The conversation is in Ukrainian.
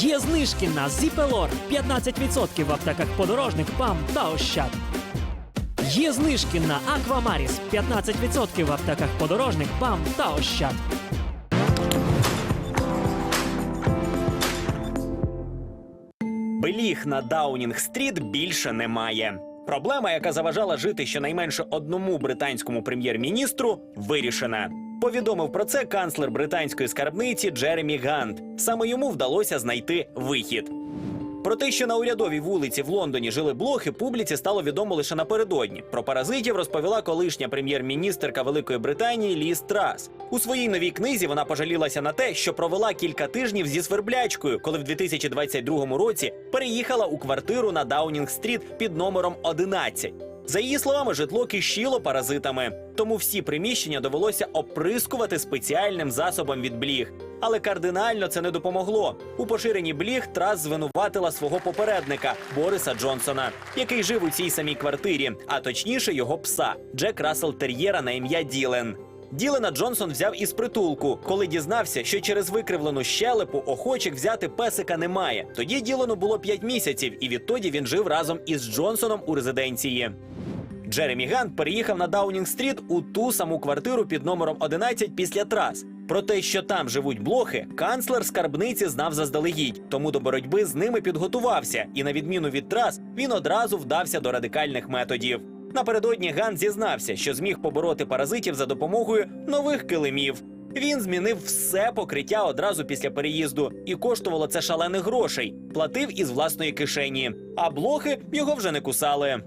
Є знижки на Зіпелор 15% в аптеках подорожник, ПАМ та Ощад. Є знижки на Аквамаріс 15% в аптеках подорожник, ПАМ та Ощад. Бліг на Даунінг-стріт більше немає. Проблема, яка заважала жити щонайменше одному британському прем'єр-міністру, вирішена. Повідомив про це канцлер британської скарбниці Джеремі Гант. Саме йому вдалося знайти вихід. Про те, що на урядовій вулиці в Лондоні жили блохи, публіці стало відомо лише напередодні. Про паразитів розповіла колишня прем'єр-міністерка Великої Британії Ліз Трас. У своїй новій книзі вона пожалілася на те, що провела кілька тижнів зі сверблячкою, коли в 2022 році переїхала у квартиру на Даунінг-стріт під номером 11. За її словами, житло кишіло паразитами, тому всі приміщення довелося оприскувати спеціальним засобом від бліг. Але кардинально це не допомогло. У поширенні бліг Трас звинуватила свого попередника Бориса Джонсона, який жив у цій самій квартирі, а точніше його пса Джек Рассел Тер'єра на ім'я Ділен. Ділена Джонсон взяв із притулку, коли дізнався, що через викривлену щелепу охочих взяти песика немає. Тоді Ділену було 5 місяців, і відтоді він жив разом із Джонсоном у резиденції. Джеремі Гант переїхав на Даунінг-стріт у ту саму квартиру під номером 11 після трас. Про те, що там живуть блохи, канцлер скарбниці знав заздалегідь, тому до боротьби з ними підготувався. І на відміну від трас, він одразу вдався до радикальних методів. Напередодні Гант зізнався, що зміг побороти паразитів за допомогою нових килимів. Він змінив все покриття одразу після переїзду, і коштувало це шалених грошей. Платив із власної кишені. А блохи його вже не кусали.